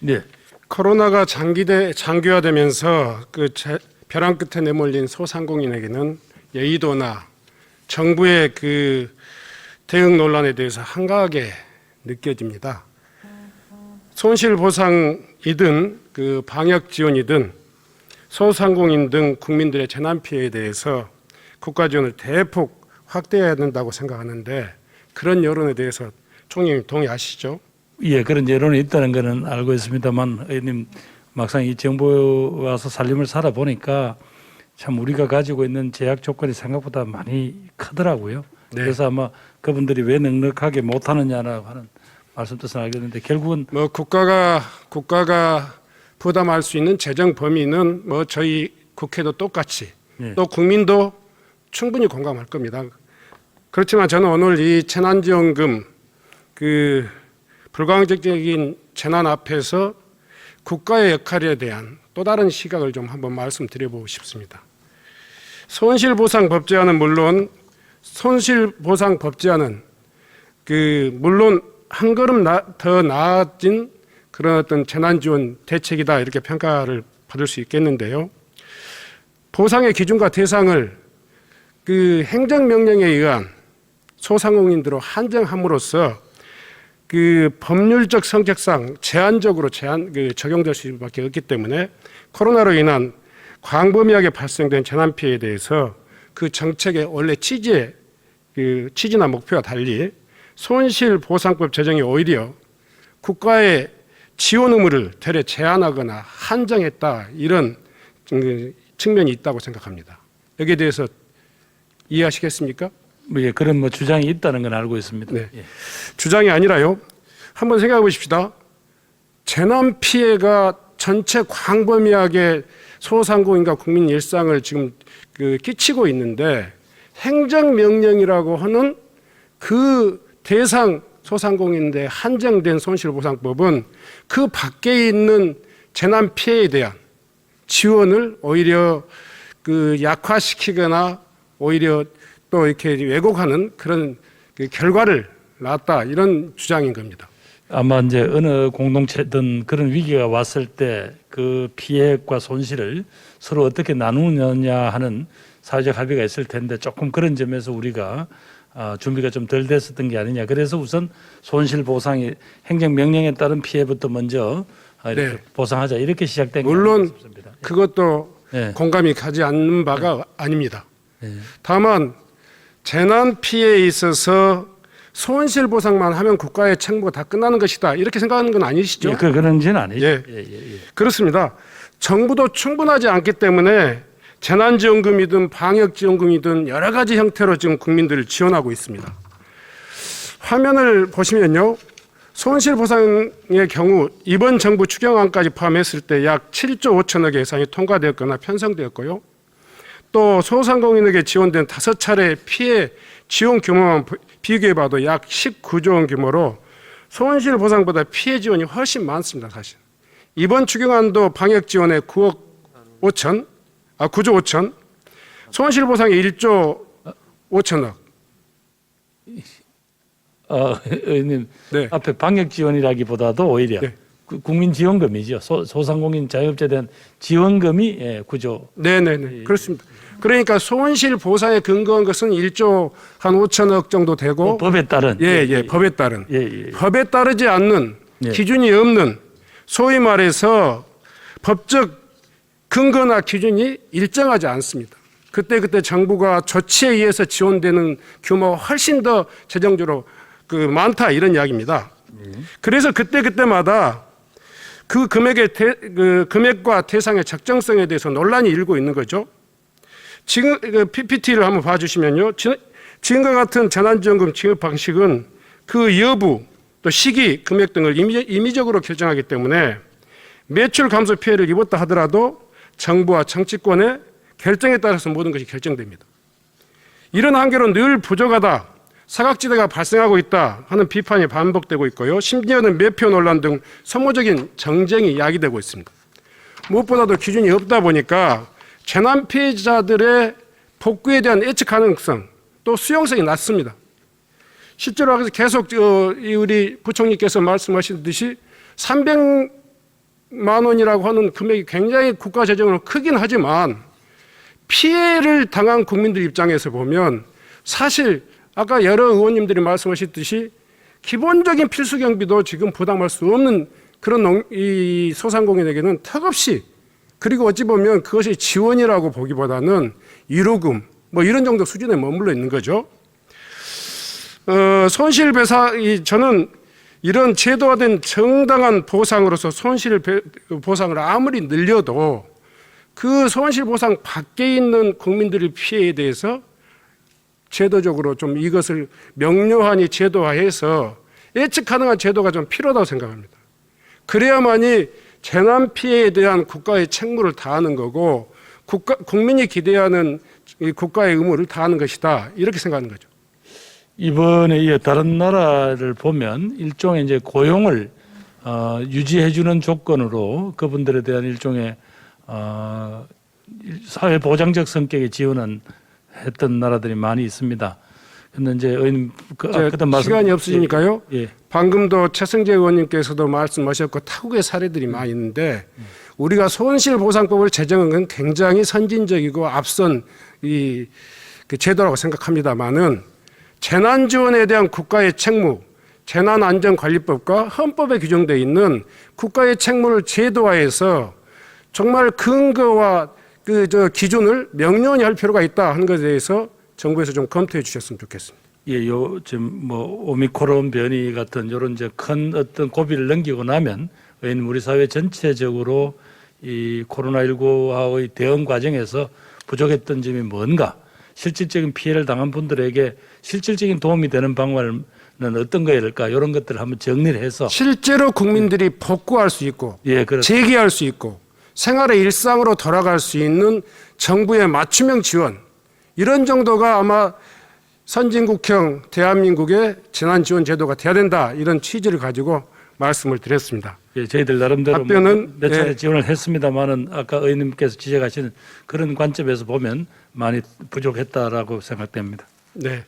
네. 코로나가 장기대 장기화되면서 그 제- 벼랑 끝에 내몰린 소상공인에게는 여의도나 정부의 그 대응 논란에 대해서 한가하게 느껴집니다. 손실 보상이든 그 방역 지원이든 소상공인 등 국민들의 재난 피해에 대해서 국가 지원을 대폭 확대해야 된다고 생각하는데 그런 여론에 대해서 총리님 동의하시죠? 예, 그런 여론이 있다는 것은 알고 있습니다만 의원님 막상 이 정부에 와서 살림을 살아 보니까 참 우리가 가지고 있는 제약 조건이 생각보다 많이 크더라고요. 네. 그래서 아마 그분들이 왜 넉넉하게 못하느냐라고 하는 말씀 뜻은 알겠는데 결국은 뭐 국가가 국가가 부담할 수 있는 재정 범위는 뭐 저희 국회도 똑같이 네. 또 국민도 충분히 공감할 겁니다. 그렇지만 저는 오늘 이 재난지원금 그 불가항적인 재난 앞에서 국가의 역할에 대한 또 다른 시각을 좀 한번 말씀드려보고 싶습니다. 손실보상법제화는 물론 손실보상법제화는 그 물론 한 걸음 나, 더 나아진 그런 어떤 재난지원 대책이다 이렇게 평가를 받을 수 있겠는데요. 보상의 기준과 대상을 그 행정명령에 의한 소상공인들로 한정함으로써 그 법률적 성격상 제한적으로 제한 그 적용될 수밖에 없기 때문에 코로나로 인한 광범위하게 발생된 재난 피해에 대해서 그 정책의 원래 취지에 그 취지나 목표와 달리 손실 보상법 제정이 오히려 국가의 지원 의무를 되레 제한하거나 한정했다 이런 그 측면이 있다고 생각합니다. 여기에 대해서 이해하시겠습니까? 뭐 예, 그런 뭐 주장이 있다는 건 알고 있습니다. 네. 예. 주장이 아니라요. 한번 생각해 보십시다. 재난 피해가 전체 광범위하게 소상공인과 국민 일상을 지금 그 끼치고 있는데 행정명령이라고 하는 그 대상 소상공인대 한정된 손실보상법은 그 밖에 있는 재난 피해에 대한 지원을 오히려 그 약화시키거나 오히려 또 이렇게 왜곡하는 그런 그 결과를 낳았다 이런 주장인 겁니다. 아마 이제 어느 공동체든 그런 위기가 왔을 때 그 피해과 손실을 서로 어떻게 나누느냐 하는 사회적 합의가 있을 텐데 조금 그런 점에서 우리가 아, 준비가 좀 덜 됐었던 게 아니냐. 그래서 우선 손실 보상이 행정 명령에 따른 피해부터 먼저 아, 이렇게 네. 보상하자 이렇게 시작된 물론. 그것도 네. 공감이 가지 않는 바가 아닙니다. 네. 다만 재난 피해에 있어서 손실 보상만 하면 국가의 책무가 다 끝나는 것이다 이렇게 생각하는 건 아니시죠? 예, 그 그런지는 아니죠. 예. 예, 예, 예. 그렇습니다. 정부도 충분하지 않기 때문에 재난지원금이든 방역지원금이든 여러 가지 형태로 지금 국민들을 지원하고 있습니다. 화면을 보시면요. 손실보상의 경우 이번 정부 추경안까지 포함했을 때 약 7조 5천억 예산이 통과되었거나 편성되었고요. 또 소상공인에게 지원된 다섯 차례 피해 지원 규모만 비교해 봐도 약 19조 원 규모로 손실 보상보다 피해 지원이 훨씬 많습니다. 사실. 이번 추경안도 방역 지원에 9억 5천, 아 9조 5천, 손실 보상에 1조 5천억. 어, 의원님 네. 앞에 방역 지원이라기보다도 오히려 네. 구- 국민 지원금이죠. 소, 소상공인 자영업자에 대한 지원금이 예, 구조. 네네네. 그렇습니다. 그러니까 손실 보상에 근거한 것은 1조 한 5천억 정도 되고, 법에 따른 예, 예, 법에 따른. 예, 예. 법에 따르지 않는 예. 기준이 없는 소위 말해서 법적 근거나 기준이 일정하지 않습니다. 그때 그때 정부가 조치에 의해서 지원되는 규모가 훨씬 더 재정적으로 그 많다 이런 이야기입니다. 그래서 그때 그때마다 그 금액의 대, 그 금액과 대상의 적정성에 대해서 논란이 일고 있는 거죠. 지금 그 PPT를 한번 봐주시면요. 지- 지금과 같은 재난지원금 지급 방식은 그 여부 또 시기, 금액 등을 임의, 임의 적으로 결정하기 때문에 매출 감소 피해를 입었다 하더라도 정부와 정치권의 결정에 따라서 모든 것이 결정됩니다. 이런 한계로 늘 부족하다, 사각지대가 발생하고 있다 하는 비판이 반복되고 있고요. 심지어는 매표 논란 등 소모적인 정쟁이 야기되고 있습니다. 무엇보다도 기준이 없다 보니까 재난 피해자들의 복구에 대한 예측 가능성 또 수용성이 낮습니다. 실제로 계속 어, 이 우리 부총리께서 말씀하신 듯이 300 원이라고 하는 금액이 굉장히 국가 재정으로 크긴 하지만 피해를 당한 국민들 입장에서 보면 사실 아까 여러 의원님들이 말씀하셨듯이 기본적인 필수 경비도 지금 부담할 수 없는 그런 농- 이 소상공인에게는 턱없이 그리고 어찌 보면 그것이 지원이라고 보기보다는 위로금 뭐 이런 정도 수준에 머물러 있는 거죠. 어, 손실배상 이 저는 이런 제도화된 정당한 보상으로서 손실 배- 보상을 아무리 늘려도 그 손실 보상 밖에 있는 국민들의 피해에 대해서 제도적으로 좀 이것을 명료하니 제도화해서 예측 가능한 제도가 좀 필요하다고 생각합니다. 그래야만이 재난 피해에 대한 국가의 책무를 다하는 거고 국가, 국민이 기대하는 이 국가의 의무를 다하는 것이다 이렇게 생각하는 거죠. 이번에 이 다른 나라를 보면 일종의 이제 고용을 어, 유지해주는 조건으로 그분들에 대한 일종의 어, 사회 보장적 성격의 지원은 했던 나라들이 많이 있습니다. 근데 이제 의원 그 이제 아까도 말씀 시간이 없으니까요. 예, 예. 방금도 최승재 의원님께서도 말씀하셨고 타국의 사례들이 많이 있는데 우리가 손실보상법을 제정한 건 굉장히 선진적이고 앞선 이 그 제도라고 생각합니다만은 재난지원에 대한 국가의 책무, 재난안전관리법과 헌법에 규정되어 있는 국가의 책무를 제도화해서 정말 근거와 그 저 기준을 명료히 할 필요가 있다 하는 것에 대해서 정부에서 좀 검토해 주셨으면 좋겠습니다. 예, 요 지금 뭐 오미크론 변이 같은 이런 이제 큰 어떤 고비를 넘기고 나면 의원 우리 사회 전체적으로 이 코로나19와의 대응 과정에서 부족했던 점이 뭔가 실질적인 피해를 당한 분들에게 실질적인 도움이 되는 방법은 어떤 거야 될까 이런 것들을 한번 정리를 해서 실제로 국민들이 복구할 수 있고 예, 재기할 수 있고 생활의 일상으로 돌아갈 수 있는 정부의 맞춤형 지원 이런 정도가 아마 선진국형 대한민국의 재난 지원 제도가 돼야 된다 이런 취지를 가지고 말씀을 드렸습니다. 예, 저희들 나름대로 답변은, 몇 차례 예. 지원을 했습니다만은 아까 의원님께서 지적하시는 그런 관점에서 보면 많이 부족했다라고 생각됩니다. 네.